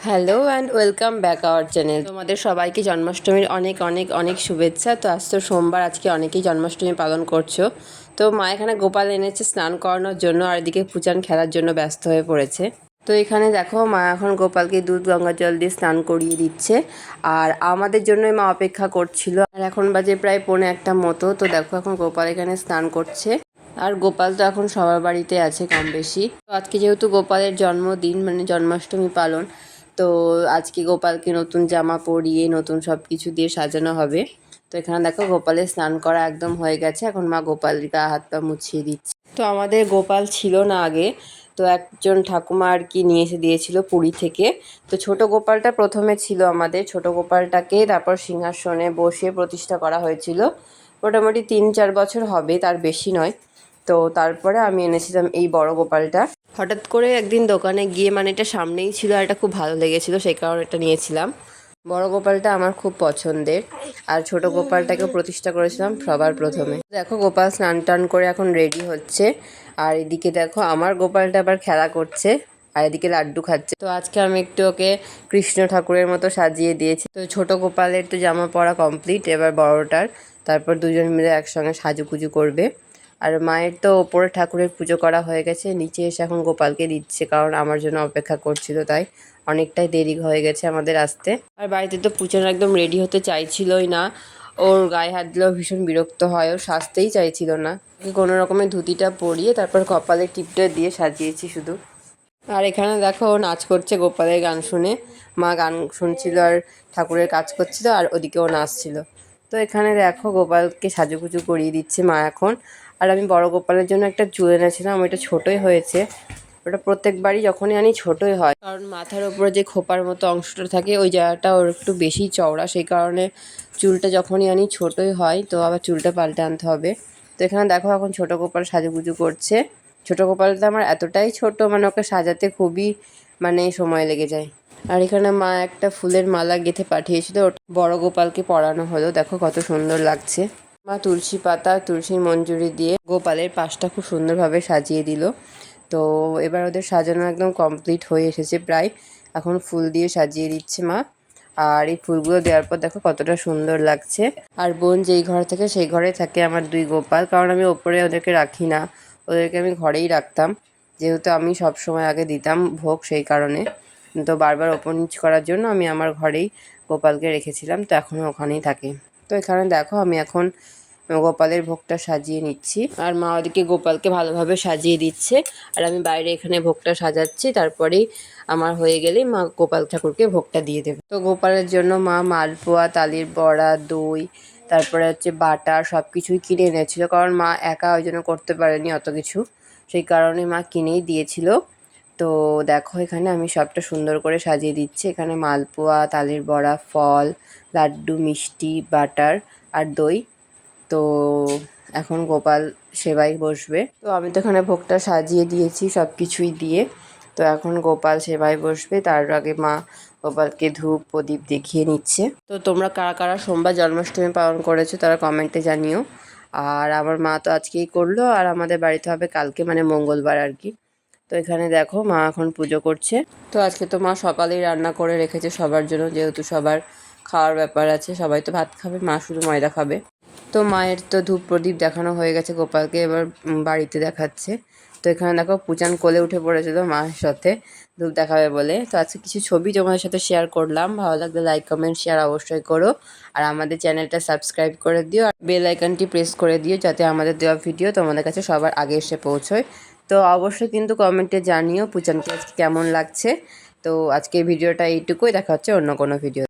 Hello and welcome back our channel তোমাদের সবাইকে জন্মাষ্টমীর অনেক অনেক অনেক শুভেচ্ছা। তো আজ তো সোমবার, আজকে অনেকেই জন্মাষ্টমী পালন করছ। তো মা এখানে গোপাল এনেছে স্নান করানোর জন্য আর এদিকে পূজান খেলার জন্য ব্যস্ত হয়ে পড়েছে। তো এখানে দেখো, মা এখন গোপালকে দুধ গঙ্গা জল দিয়ে স্নান করিয়ে দিচ্ছে। আর আমাদের জন্যই মা অপেক্ষা করছিল। আর এখন বাজে প্রায় পৌনে একটা মতো। তো দেখো এখন গোপাল এখানে স্নান করছে। আর গোপাল তো এখন সবার বাড়িতে আছে কম বেশি। তো আজকে যেহেতু গোপালের জন্মদিন মানে জন্মাষ্টমী পালন তো আজকে গোপালকে নতুন জামা পরিয়ে, নতুন সব কিছু দিয়ে সাজানো হবে। তো এখানে দেখো গোপালের স্নান করা একদম হয়ে গেছে। এখন মা গোপাল গা, হাত পা মুছিয়ে দিচ্ছে। তো আমাদের গোপাল ছিল না আগে। তো একজন ঠাকুমা আর কি নিয়ে এসে দিয়েছিল পুরী থেকে। তো ছোট গোপালটা প্রথমে ছিল আমাদের। ছোট গোপালটাকে তারপর সিংহাসনে বসে প্রতিষ্ঠা করা হয়েছিল। মোটামুটি তিন চার বছর হবে, তার বেশি নয়। তো তারপরে আমি এনেছিলাম এই বড় গোপালটা। হঠাৎ করে একদিন দোকানে গিয়ে মানে এটা সামনেই ছিল আর এটা খুব ভালো লেগেছিল, সেই কারণে এটা নিয়েছিলাম। বড় গোপালটা আমার খুব পছন্দের, আর ছোট গোপালটাকে প্রতিষ্ঠা করেছিলাম সবার প্রথমে। দেখো গোপাল স্নান টান করে এখন রেডি হচ্ছে, আর এদিকে দেখো আমার গোপালটা আবার খেলা করছে, আর এদিকে লাড্ডু খাচ্ছে। তো আজকে আমি একটু ওকে কৃষ্ণ ঠাকুরের মতো সাজিয়ে দিয়েছি। তো ছোট গোপালের তো জামা পরা কমপ্লিট এবার বড়টার, তারপর দুজন মিলে একসঙ্গে সাজুকুজু করবে। আর মায়ের তো ওপরে ঠাকুরের পুজো করা হয়ে গেছে, নিচে এসে এখন গোপালকে দিচ্ছে, কারণ আমার জন্য অপেক্ষা করছিল, তাই অনেকটাই দেরি হয়ে গেছে আমাদের আসতে। আর বাড়িতে তো পুজোর একদম রেডি হতে চাইছিলই না, ওর গায়ে হাত দিলেও ভীষণ বিরক্ত হয়, ও সাজতেই চাইছিল না। কোনো রকমের ধুতিটা পরিয়ে তারপর কপালে টিপটা দিয়ে সাজিয়েছি শুধু। আর এখানে দেখো, ও নাচ করছে গোপালের গান শুনে, মা গান শুনছিল আর ঠাকুরের কাজ করছিল আর ওদিকে ও নাচছিল। তো এখানে দেখো, গোপালকে সাজুগুজু করিয়ে দিচ্ছে মা এখন। আর আমি বড় গোপালের জন্য একটা চুল এনেছিলাম, ওইটা ছোটোই হয়েছে। ওটা প্রত্যেকবারই যখনই আনি ছোটোই হয়। কারণ মাথার ওপরে যে খোপার মতো অংশটা থাকে, ওই জায়গাটা ওর একটু বেশি চওড়া, সেই কারণে চুলটা যখনই আনি ছোটোই হয়, তো আবার চুলটা পাল্টে আনতে হবে। তো এখানে দেখো এখন ছোটো গোপাল সাজুগুজু করছে। ছোটো গোপালটা আমার এতটাই ছোট মানে ওকে সাজাতে খুবই মানে সময় লেগে যায়। আর এখানে মা একটা ফুলের মালা গেঁথে পাঠিয়েছিল বড় গোপালকে পরানো হলো। দেখো কত সুন্দর লাগছে। মা তুলসী পাতা, তুলসীর মঞ্জুরি দিয়ে গোপালের পাশটা খুব সুন্দরভাবে সাজিয়ে দিল। তো এবার ওদের সাজানো একদম কমপ্লিট হয়ে এসেছে প্রায়। এখন ফুল দিয়ে সাজিয়ে দিচ্ছে মা। আর এই ফুলগুলো দেওয়ার পর দেখো কতটা সুন্দর লাগছে। আর বোন যেই ঘর থেকে সেই ঘরে থাকে আমার দুই গোপাল। কারণ আমি ওপরে ওদেরকে রাখি না। ওদেরকে আমি ঘরেই রাখতাম। যেহেতু আমি সব সময় আগে দিতাম ভোগ সেই কারণে। তো বারবার ওপর নিচ করার জন্য আমি আমার ঘরেই গোপালকে রেখেছিলাম। তো এখনও ওখানেই থাকে। তো এখানে দেখো আমি এখন গোপালের ভোগটা সাজিয়ে নিচ্ছি। আর মা ওদিকে গোপালকে ভালোভাবে সাজিয়ে দিচ্ছে। আর আমি বাইরে এখানে ভোগটা সাজাচ্ছি তারপরেই আমার হয়ে গেলেই মা গোপাল ঠাকুরকে ভোগটা দিয়ে দেবে। তো গোপালের জন্য মা মালপোয়া, তালির বড়া, দই, তারপরে হচ্ছে বাটার সব কিছুই কিনে এনেছিল। কারণ মা একা ওই জন্য করতে পারেনি অত কিছু। সেই কারণে মা কিনেই দিয়েছিল। তো দেখো এখানে আমি সবটা সুন্দর করে সাজিয়ে দিচ্ছি। এখানে মালপোয়া, তালের বড়া, ফল, লাড্ডু, মিষ্টি, বাটার আর দই তো এখন গোপাল সেবাই বসবে। তো আমি তো এখানে ভোগটা সাজিয়ে দিয়েছি সব কিছুই দিয়ে। তো এখন গোপাল সেবাই বসবে, তার আগে মা গোপালকে ধূপ প্রদীপ দেখিয়ে নিচ্ছে। তো তোমরা কারা কারা সোমবার জন্মাষ্টমী পালন করেছ তারা কমেন্টে জানিও। আর আমার মা তো আজকেই করল, আর আমাদের বাড়িতে হবে কালকে মানে মঙ্গলবার আর কি। তো এখানে দেখো মা এখন পুজো করছে। তো আজকে তো মা সকালেই রান্না করে রেখেছে সবার জন্য, যেহেতু সবার খাওয়ার ব্যাপার আছে, সবাই তো ভাত খাবে, মা শুধু ময়দা খাবে। তো মায়ের তো ধূপ প্রদীপ দেখানো হয়ে গেছে, গোপালকে এবার বাড়িতে দেখাচ্ছে। তো এখানে দেখো পূজান কোলে উঠে পড়েছিল মায়ের সাথে ধূপ দেখাবে বলে। তো আজকে কিছু ছবি তোমাদের সাথে শেয়ার করলাম, ভালো লাগলে লাইক কমেন্ট শেয়ার অবশ্যই করো। আর আমাদের চ্যানেলটা সাবস্ক্রাইব করে দিও আর বেল আইকনটি প্রেস করে দিও যাতে আমাদের দেওয়া ভিডিও তোমাদের কাছে সবার আগে এসে পৌঁছয়। তো অবশ্যই কিন্তু কমেন্টে জানিও পূজানকে আজকে কেমন লাগছে। তো আজকে ভিডিওটা এইটুকুই, দেখা হচ্ছে অন্য কোনো ভিডিও